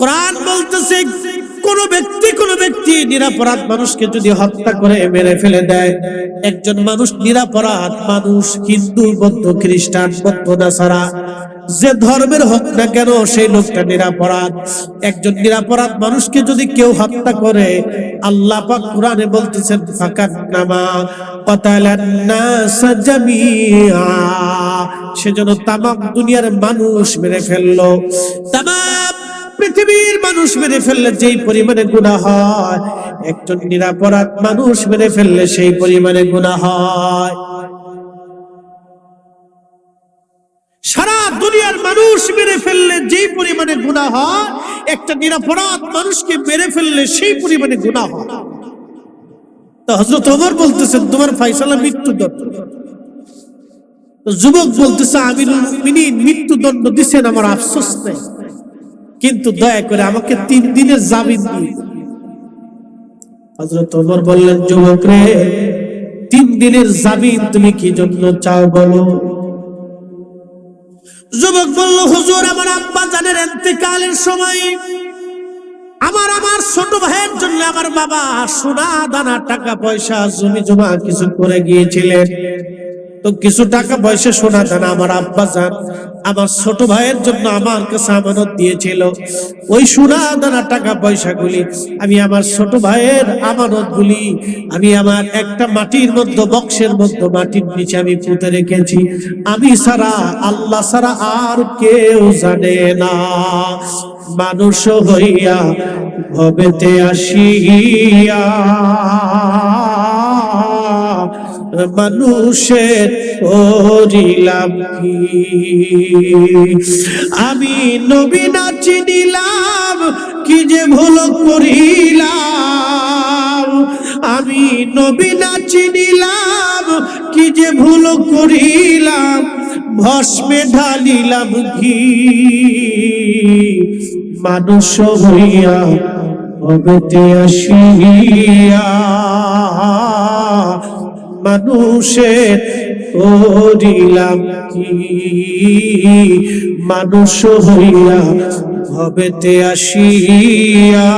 কোরআন বলতেছে, কোন ব্যক্তি কোন ব্যক্তি নিরাপরাধ মানুষকে যদি হত্যা করে মেরে ফেলে দেয়, একজন মানুষ নিরাপরাধ মানুষ, হিন্দু, বৌদ্ধ, খ্রিস্টান, বৌদ্ধ নাসারা, যে ধর্মের হোক না কেন সেই লোকটা নিরাপরাধ। একজন নিরাপরাধ মানুষকে যদি কেউ হত্যা করে, আল্লাহ পাক কোরআনে বলতেছেন ফাকাত নামা কাতালান নাস জামিআ। সেজন্য তামাম দুনিয়ার মানুষ মেরে ফেলল। তামাম পৃথিবীর মানুষ মেরে ফেললে যেই পরিমাণে গুণা হয়, একজন নিরাপরাধ মানুষ মেরে ফেললে সেই পরিমাণে গুণা হয়। সারা দুনিয়ার মানুষ মেরে ফেললে যেই পরিমাণে গুণা হয়, একটা নিরাপরাধ মানুষকে মেরে ফেললে সেই পরিমাণে গুণা হয়। তো হজরত বলতেছেন, তোমার ফাইসালা মৃত্যুদণ্ড। যুবক বলতেছে, আমিরুল মুমিনিন মৃত্যুদণ্ড দিছেন আমার আফসোস নেই। কিন্তু দয়া করে আমাকে তিন দিনের জামিন দিন। বললেন, যুবক রে, তিন দিনের জামিন তুমি কি জন্য চাও বলো? যুবক বলল, হুজুর, আমার আব্বা জানের এতেকালের সময় আমার আমার ছোট ভাইয়ের জন্য আমার বাবা সোনা দানা টাকা পয়সা জমি জমা কিছু করে গিয়েছিলেন। তো কিছু টাকা পয়সা সোনা দানা আমার আব্বা যান, আমার ছোট ভাইয়ের জন্য আমার কাছে আমানত দিয়েছিল। ওই সোনা দানা টাকা পয়সা গুলি আমি আমার ছোট ভাইয়ের আমানত গুলি আমি আমার একটা মাটির মধ্যে, বক্সের মধ্যে, মাটির নিচে আমি পুঁতে রেখেছি। আমি সারা, আল্লাহ সারা আর কেউ জানে না। মানুষ হইয়া ভবেতে আসিয়া মানুষের করিলাম আমি নবী না চিনিলাম, কি যে ভুল করিলাম? আমি নবী না চিনিলাম, কি যে ভুল করিলাম? ভস্মে ঢালিলাম ঘি। মানুষ হইয়া অগতে আসিয়া মানুষের করিলাম কি? মানুষ হইয়া ভবেতে আসিয়া।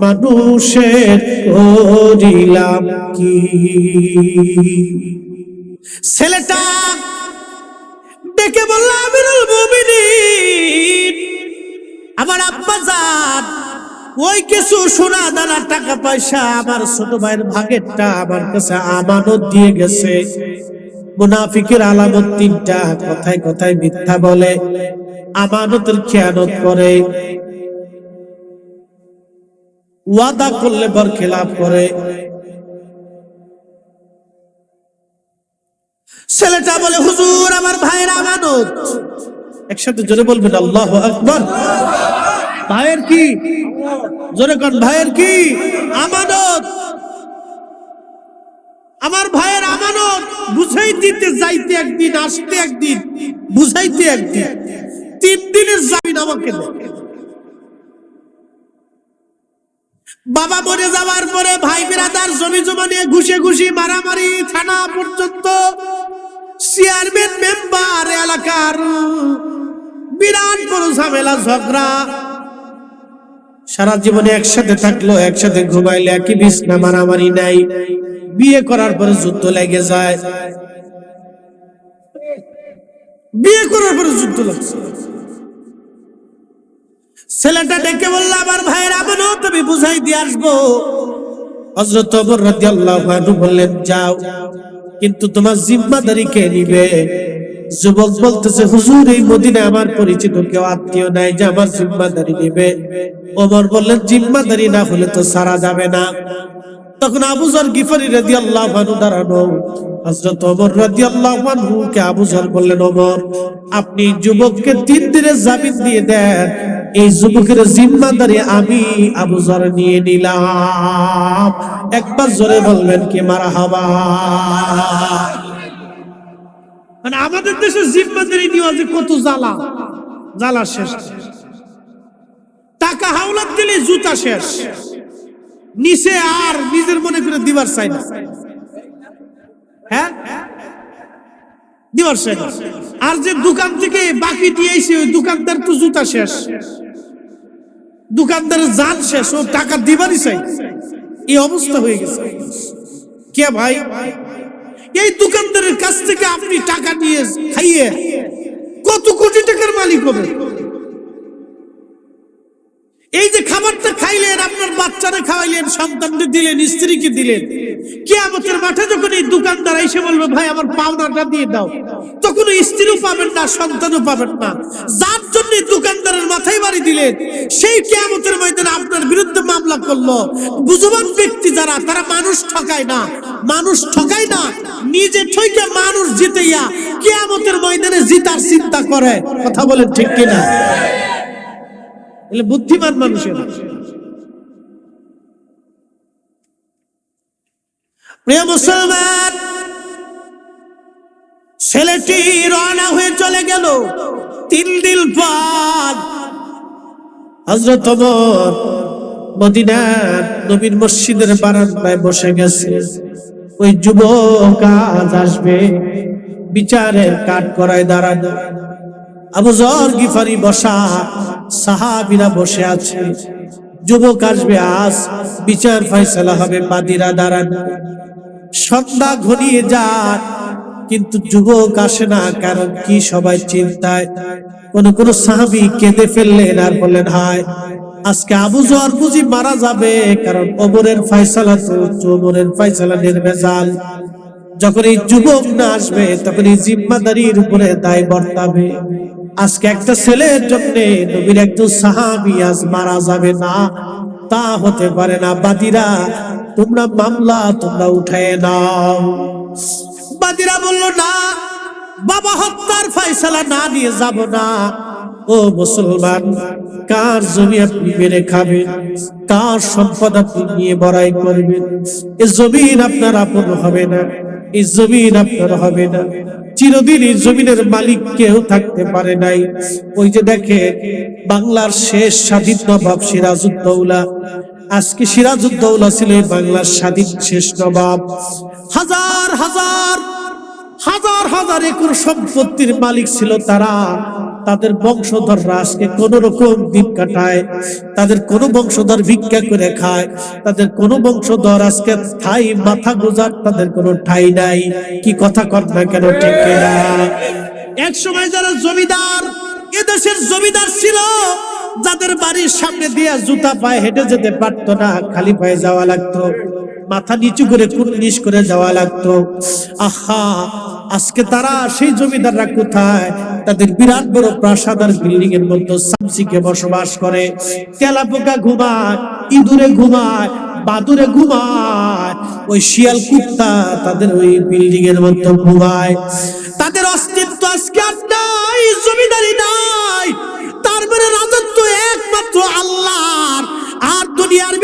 মানুষের করিলাম কি? ছেলেটা ডেকে বলল ওই কিছু সোনা দানা টাকা পয়সা আমার ছোট ভাইয়ের ভাগেরটা আমার কাছে আমানত দিয়ে গেছে। মুনাফিকের আলামত তিনটা, কথায় কথায় মিথ্যা বলে, আমানতের খেয়ানত করে। ওয়াদা করলে বর খেলাপ করে। ছেলেটা বলে, হুজুর, আমার ভাইয়ের আমানত। একসাথে জোরে বলবেন, আল্লাহ আকবর। ভাইয়ের কি? জোরে কন, ভাইয়ের কি? আমানত। আমার ভাইয়ের আমানত। বুঝাই দিতে যাইতে একদিন, আসতে একদিন, বুঝাইতে একদিন। তিন দিনের জামিন আমাকে বাবা মরে যাওয়ার পরে ভাই বিরাদার জমি জমা নিয়ে ঘুষে ঘুষি মারামারি থানা পর্যন্ত চেয়ারম্যান, মেম্বার, এলাকার বিরাট বড় ঝামেলা, ঝগড়া। সারা জীবনে একসাথে থাকল, একসাথে ঘুমাইলে, একই বিছনা, মারামারি নাই। বিয়ে করার পরে যুদ্ধ লেগে যায়। বিয়ে করার পরে যুদ্ধ লাগছে। ছেলেটা ডেকে বলল, আমার ভাইয়ের আমানও তুমি বুঝাই দিয়ে আসব। হজরত বললেন, যাও, কিন্তু তোমার জিম্মাদারি কে নিবে? যুবক বলতেছে, হুজুর, এই মদিনে আমার পরিচিত কেউ আত্মীয় নাই যে আমার জিম্মাদারি নিবে? ওমর বললেন, জিম্মাদারি না হলে তো সারা যাবে না। তখন আবু জর গিফারি রাদিয়াল্লাহু আনহু দাঁড়ানো। হযরত ওমর রাদিয়াল্লাহু আনহু কে আবু জর বললেন, ওমর, আপনি যুবককে তিন দিনের জামিন দিয়ে দেন। এই যুবকের জিম্মাদারি আমি আবু জর নিয়ে নিলাম। একবার জোরে বলবেন কি, মারহাবা। মানে আমাদের দেশে জিম্মাদারি নেওয়া যে কত জ্বালা জ্বালা শেষ। টাকা হাওলাত দিলে জুতা শেষ। নিচে আর নিজের মনে করে দিবার চাই না। হ্যাঁ? দিবার শেষ আর যে দোকান থেকে বাকি দিয়েছে ওই দোকানদার তো জুতা শেষ। দোকানদারের জান শেষ, ও টাকা দিবারই চাই। এই অবস্থা হয়ে গেছে। কে ভাই? এই দোকানদারের কাছ থেকে আপনি টাকা নিয়ে খাইয়ে কত কোটি টাকার মালিক হবে? এই যে খাবারটা খাইলেন, আপনার বাচ্চারা খাওয়াইলেন, সন্তানকে দিলেন, স্ত্রীকে দিলেন, কেয়ামতের মাঠে যখন এই দোকানদার এসে বলবে, ভাই, আমার পাওনাটা দিয়ে দাও। তখন স্ত্রীও পাবেন না, সন্তানও পাবেন না। যার জন্য মাথায় বাড়ি দিলেন। সেই কেয়ামতের ময়দানে আপনার বিরুদ্ধে মামলা করল। বুঝবান ব্যক্তি যারা, তারা মানুষ ঠকায় না। মানুষ ঠকায় না। নিজে ঠইকে মানুষ জিতেইয়া কেয়ামতের ময়দানে জিতার চিন্তা করে। কথা বলেন ঠিক কিনা? বুদ্ধিমান মানুষের। প্রিয় মুসলমান, ছেলেটি রওনা হয়ে চলে গেল। তিন দিন পর হজরত মদিনার নবীন মসজিদের বারান্দায় বসে গেছে। ওই যুবক আজ আসবে, বিচারের কাঠ করায় দাঁড়ানো আবু জর গিফারি বসা, সাহাবিরা বসে আছে। যুবক আসবে, আজ বিচার ফয়সালা হবে বাদিরা দাঁড়ানো। সন্ধ্যা ঘনিয়ে যান কিন্তু যুবক আসে না, কারণ কি সবাই চিন্তায়? কোন কোন সাহাবি কেঁদে ফেললেন আর বললেন, হায়, আজকে আবু জোয়ার বুঝি মারা যাবে। কারণ ওমরের ফয়সালা তো ওমরের ফয়সালা নির্ভেজাল যখন এই যুবক না আসবে, তখন এই জিম্মাদারির উপরে দায় বর্তাবে। আজকে একটা ছেলের জন্য নবীর একজন সাহাবি আজ মারা যাবে না। তা হতে পারে না, বাদিরা, তোমরা মামলা তোমরা উঠায় নাও। বাদিরা বলল, না, বাবা হত্যার ফয়সালা না নিয়ে যাব না। ও মুসলমান, কার জমি আপনি মেরে খাবেন? কার সম্পদ আপনি নিয়ে বড়াই করবেন? এ জমিন আপনার আপন হবে না এই জমিন আপনার হবে না। চিরদিন এই জমিনের মালিক কেউ থাকতে পারে নাই। ওই যে দেখে বাংলার শেষ স্বাধীন নবাব সিরাজউদ্দৌলা। আজকে সিরাজউদ্দৌলা ছিল বাংলার স্বাধীন শেষ নবাব। হাজার হাজার হাজার হাজার একর সম্পত্তির মালিক ছিল তারা। তাদের বংশধর আজকে কোন রকম দিন কাটায়, তাদের কোন বংশধর ভিক্ষা করে খায়, তাদের কোন বংশধর আজকে ঠাই মাথা গোজার, তাদের কোনো ঠাই নাই। কি কথা কর না কেন ঠিক এক সময় যারা জমিদার, এদেশের জমিদার ছিল, যাদের বাড়ির সামনে দিয়া জুতা পায়ে হেঁটে যেতে পারতো না, খালি পায়ে যাওয়া লাগতো। মাথা নিচু করে কুর্নিশ করে যাওয়া লাগতো। আহা! আজকে তারা সেই জমিদাররা কোথায়? তাদের বিরাট বড় প্রাসাদ আর বিল্ডিং এর মধ্যে সামসিকে বসবাস করে। তেলাপোকা ঘুমায়, ইঁদুরে ঘুমায়, বাদুরে ঘুমায়। ওই শিয়াল কুত্তা তাদের ওই বিল্ডিং এর মধ্যে ঘুমায়। তাদের অস্তিত্ব আজকে আর নাই, জমিদারি নাই। তারপরে রাজত্ব একমাত্র আল্লাহর। আর দুনিয়ার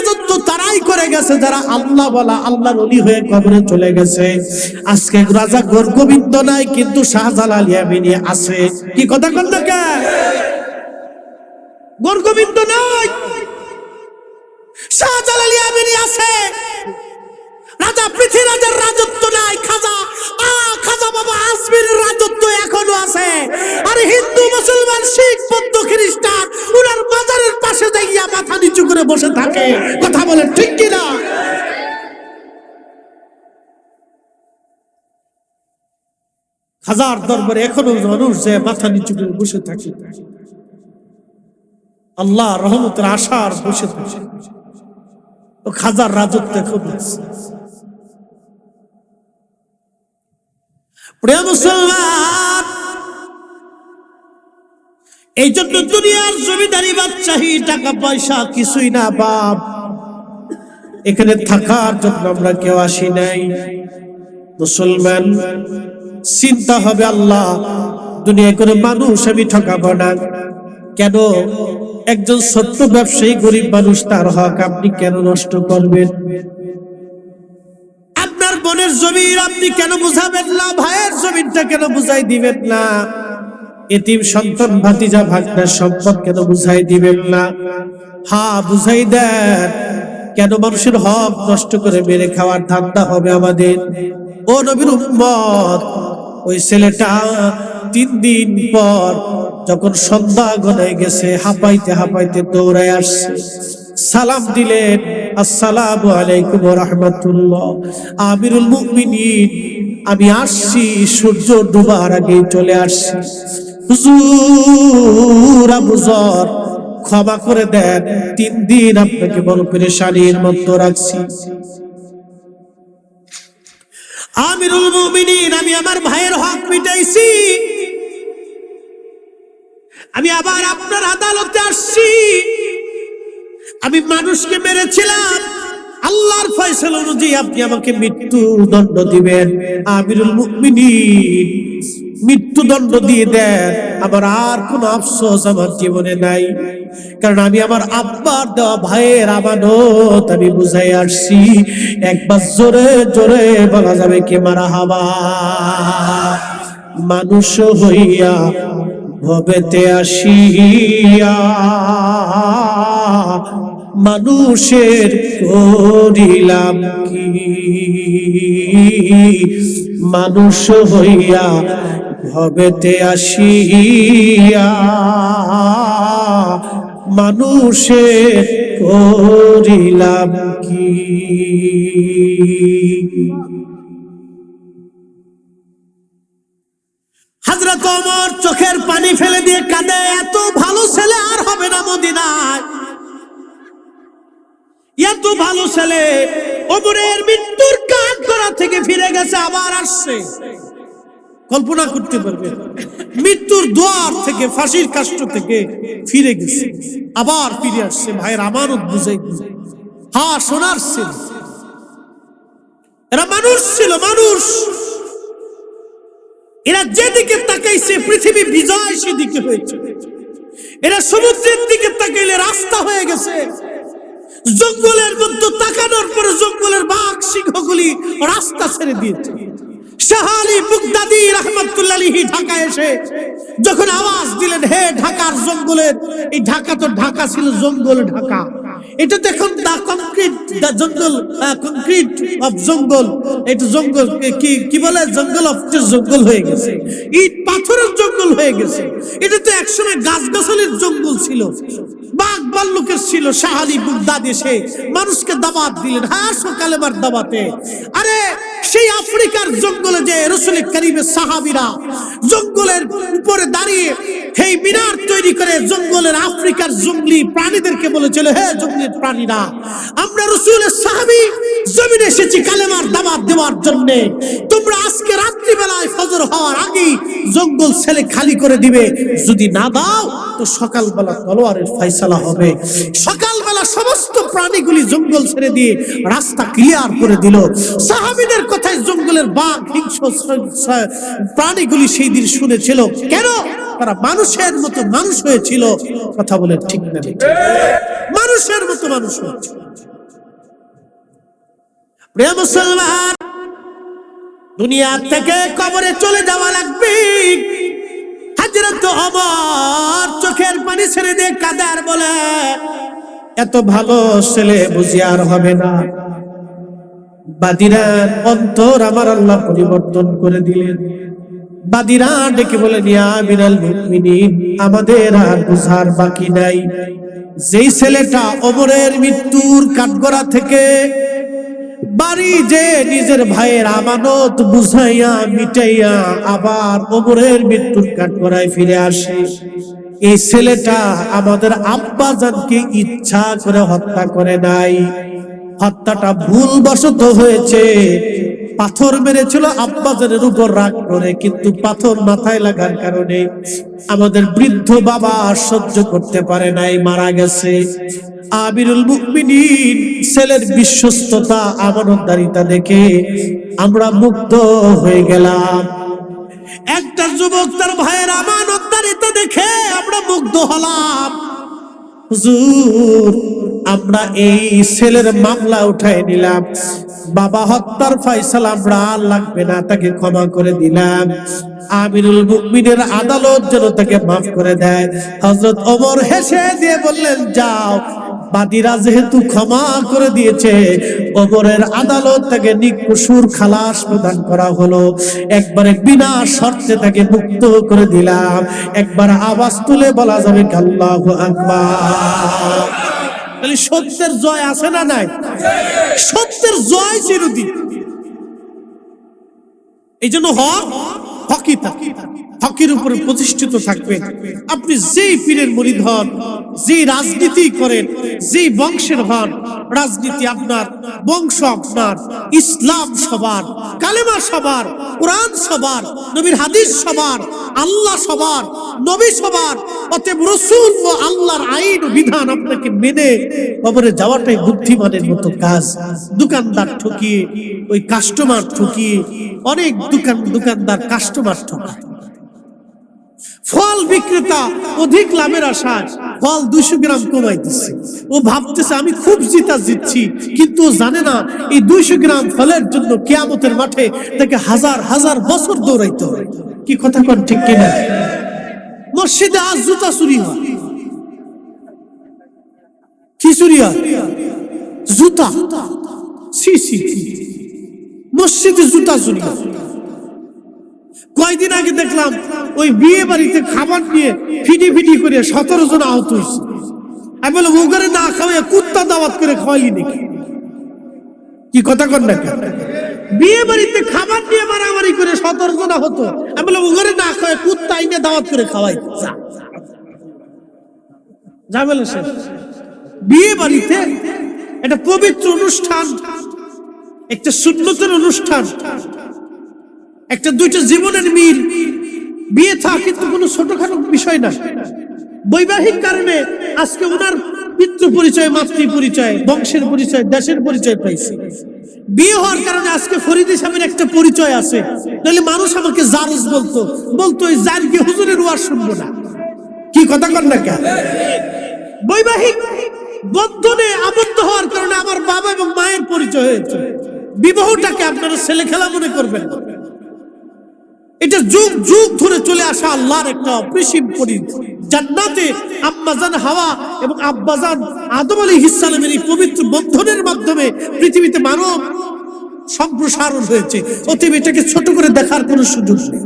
রাজত্ব তারাই করে গেছে, যারা আল্লাহ বলা আল্লাহর অলি হয়ে কবরে চলে গেছে। আজকে রাজা গোর গোবিন্দ নাই, কিন্তু শাহজালাল ইয়ামিনী আছে। কি কথা কন না নাই, শাহজালাল আছে। রাজা রাজত্ব নাই, খাজা। আ খাজা বাবা আসমিনের রাজত্ব এখনও আছে। হাজার দরবারে এখনও মানুষ যে মাথা নিচু করে বসে থাকে। আল্লাহ রহমতের আশার বসে থাকে। ও খাজার রাজত্ব এখন। প্রিয় মুসলমান, এই জন্য দুনিয়ার জমিদারি বাদশাহী টাকা পয়সা কিছুই না, বাপ। এখানে থাকার জন্য আমরা কেউ আসি নাই। মুসলমান চিন্তা হবে আল্লাহ, দুনিয়ায় কোনো মানুষ আমি ঠকাবো না। কেন? একজন ছোট্ট ব্যবসায়ী গরিব মানুষ, তার হক আপনি কেন নষ্ট করবেন? আপনার বোনের আপনি কেন বুঝাবেন না? ভাইয়ের জমিনটা কেন বুঝাই দিবেন না? এতিম সন্তান ভাতিজা ভাগনার সম্পদ কেন বুঝাই দিবেন না? হা, বুঝাই দেন। কেন মানুষের হক নষ্ট করে মেরে খাওয়ার ধান্দা হবে আমাদের? ও নবীর উম্মত ওই ছেলেটা তিন দিন পর যখন সন্ধ্যা গনে গেছে, হাঁপাইতে হাঁপাইতে দৌড়ায় আসছে। সালাম দিলেন, আসসালামু আলাইকুম রহমতুল্লাহ। আমিরুল মুমিনিন, আমি আসছি, সূর্য ডুবার আগে চলে আসছি। হুজুর ক্ষমা করে দেন, তিন দিন আপনাকে বড় পেরেশানির মধ্যে রাখছি। আমিরুল মুমিনিন, আমি আমার ভাইয়ের হক মিটাইছি। আমি আবার আপনার আদালতে আসছি। আমি মানুষকে মেরেছিলাম। আল্লাহর ফয়সালা অনুযায়ী আপনি আমাকে মৃত্যু দণ্ড দিবেন। আমিরুল মুমিনিন। মৃত্যু দণ্ড দিয়ে। দেন আমার আর কোনো আফসোস আমার জীবনে নাই। কারণ আমি আমার আব্বার দেওয়া ভাইয়ের আমানত আমি বুঝাই আসছি। একবার জোরে জোরে বলা যাবে কি মারা হাবা। মানুষ হইয়া ভবেতে আসিয়া মানুষের করিলাম কি? মানুষ হইয়া ভবেতে আসিয়া মানুষের করিলাম কি? হাজরত ওমর চোখের পানি ফেলে দিয়ে কাঁদে, এত ভালো ছেলে আর হবে না মদিনায়। এত ভালো ছেলে, ওমরের মৃত্যুর কাজ করা থেকে ফিরে গেছে, আবার আসছে। কল্পনা করতে পারবে। মৃত্যুর দোয়ার থেকে, ফাঁসির কাষ্ট থেকে ফিরে গেছে। আবার ফিরে আসছে। ভাইয়ের আমানত বুঝে হা, সোনার ছিল। এরা মানুষ ছিল, মানুষ। এরা যেদিকে তাকাইছে, পৃথিবী বিজয় সেদিকে হয়েছে। এরা সমুদ্রের দিকে তাকাইলে রাস্তা হয়ে গেছে। জঙ্গলের মধ্যে তাকানোর পরে জঙ্গলের বাঘ, সিংহগুলি রাস্তা ছেড়ে দিয়েছে। জঙ্গল জঙ্গল হয়ে গেছে। ইট পাথরের জঙ্গল হয়ে গেছে। এটা তো একসময় গাছ গাছালির জঙ্গল ছিল। বাঘ বাল্লুকের ছিল শাহালি বুগদাদ এসে মানুষকে দাবাত দিলেন হ্যাঁ সকালেবার দাবাতে আরে সেই আফ্রিকার জঙ্গলে যে রসুল করিমের সাহাবিরা জঙ্গলের উপরে দাঁড়িয়ে সেই মিনার তৈরি করে জঙ্গলের আফ্রিকার জঙ্গলি প্রাণীদেরকে বলেছিল, হে জঙ্গলের প্রাণীরা, আমরা রসুলের সাহাবি, জমিনে এসেছি কালেমার দাবাত দেওয়ার জন্য। তোমরা আজকে রাত্রিবেলায় ফজর হওয়ার আগেই জঙ্গল ছেলে খালি করে দিবে। যদি না দাও, তো সকালবেলা তলোয়ারের ফয়সালা হবে। সকালবেলা সমস্ত প্রাণীগুলি জঙ্গল ছেড়ে দিয়ে রাস্তা ক্লিয়ার করে দিল। সাহাবিদের কথায় জঙ্গলের বাঘ, হিংস্র প্রাণীগুলি সেই দিন শুনেছিল। কেন? তারা মানুষের মতো মানুষ হয়েছিল। কথা বলে ঠিক না মানুষের মতো মানুষ হয়েছিল। প্রিয় মুসলমান দুনিয়া থেকে কবরে চলে যাওয়া লাগবে। হাজরত অমর চোখের পানি ছেড়ে দিয়ে কাদার বলে এত ভালো ছেলে বুঝি আর হবে না। বাদিরার অন্তর আমার আল্লাহ পরিবর্তন করে দিলেন। বাদিরা ডেকে বলেন ইয়া আমিরাল মুমিনিন, আমাদের আর বুঝার বাকি নাই। যেই ছেলেটা অমরের মৃত্যুর কাঠগড়া থেকে বাড়ি যে নিজের ভাইয়ের আমানত বুঝাইয়া মিটাইয়া আবার ওমরের মৃত্যুর কাঠগড়ায় ফিরে আসে। এই ছেলেটা আমাদের আব্বা জানকে ইচ্ছা করে হত্যা করে নাই। হত্যাটা ভুল বশত হয়েছে। পাথর মেরেছিল আব্বাজানের উপর রাগ করে, কিন্তু পাথর মাথায় লাগার কারণে আমাদের বৃদ্ধ বাবা সহ্য করতে পারে নাই, মারা গেছে। আবিরুল মুমিনিন ছেলের বিশ্বস্ততা, আমানতদারিতা দেখে আমরা মুগ্ধ হয়ে গেলাম। একটা যুবক তার ভাইয়ের আমানতদারিতা দেখে আমরা মুগ্ধ হলাম। আমরা এই ছেলের মামলা উঠাই নিলাম। বাবা হত্যার ফয়সালা আমরা আর লাগবে না, তাকে ক্ষমা করে দিলাম। আমিরুল মুমিনের আদালত যেন তাকে মাফ করে দেয়। হজরত ওমর হেসে দিয়ে বললেন, যাও বাদীরা যেহেতু ক্ষমা করে দিয়েছে, কবরের আদালত থেকে নিকুসুর খালাস প্রদান করা হলো। একবারে বিনা শর্তে তাকে মুক্ত করে দিলাম। একবার আওয়াজ তুলে বলা যাবে আল্লাহু আকবার। তাহলে সত্যের জয় আছে না নাই? সত্যের জয় চিরদিন। এই জন্য হক হকি হকের উপরে প্রতিষ্ঠিত থাকবে। আপনি যেই পীরের মরিদ হন যে রাজনীতি করেন যে বংশের হন রাজনীতি আপনার, বংশ আপনার, ইসলাম সবার, কালেমা সবার, কোরআন সবার, নবীর হাদিস সবার, আল্লাহ সবার, নবী সবার, অতএব রসুল ও আল্লাহর আইন বিধান আপনাকে মেনে কবরে যাওয়াটাই বুদ্ধিমানের মতো কাজ। দোকানদার ঠকিয়ে, ওই কাস্টমার ঠকিয়ে, অনেক দোকান দোকানদার কাস্টমার ঠকায়। ফল বিক্রেতা অধিক লাভের আশায় ফল দুইশো গ্রাম কমাই দিচ্ছে ও ভাবতেছে, আমি খুব জিতা জিতছি, কিন্তু জানে না এই দুইশো গ্রাম ফলের জন্য কেয়ামতের মাঠে তাকে হাজার হাজার বছর দৌড়াইতে হবে। কি কথা কন ঠিক কিনা? মসজিদে আজ জুতা চুরি হয়। কি চুরি হয়? জুতা। সি সি। মসজিদে জুতা চুরি হয়। কয়দিন আগে দেখলাম ওই বিয়ে বাড়িতে খাবার নিয়ে ফিটি ফিটি করে সতেরো জন আহত হয়েছে। আমি বললাম ওখানে না খাওয়াই কুত্তা দাওয়াত করে খাওয়াইলি নাকি? কি কথা কর না বিয়ে বাড়িতে খাবার নিয়ে মারামারি করে সতেরো জন আহত। আমি বললাম ওখানে না খাওয়াই কুত্তা আইনে দাওয়াত করে খাওয়াই। যা। ঝামেলা শেষ বিয়ে বাড়িতে একটা পবিত্র অনুষ্ঠান, একটা সুন্নতের অনুষ্ঠান। একটা দুইটা জীবনের মিল। বিয়ে থা, কিন্তু কোনো ছোটখাটো বিষয় না। বৈবাহিক কারণে আজকে ওনার পিতৃ পরিচয়, মাতৃ পরিচয়, বংশের পরিচয়, দেশের পরিচয় পাইছে। বিয়ে হওয়ার কারণে আজকে ফরিদ সাহেবের একটা পরিচয় আছে। নাহলে মানুষ আমাকে জারজ বলতো বলতো ওই জার গিয়ে হুজুরের ওয়াজ শুনব না। কি কথা কর না কেন? বৈবাহিক বন্ধনে আবদ্ধ হওয়ার কারণে আমার বাবা এবং মায়ের পরিচয় হয়েছে। বিবাহটাকে আপনারা ছেলে খেলা মনে করবেন। এটা যুগ যুগ ধরে চলে আসা আল্লাহর একটা অপরিসীম জান্নাতে আব্বাজান হাওয়া এবং আব্বাজান আদম আলী ইসলামের এই পবিত্র বন্ধনের মাধ্যমে পৃথিবীতে মানব সম্প্রসারণ হয়েছে। অতএব এটাকে ছোট করে দেখার কোনো সুযোগ নেই।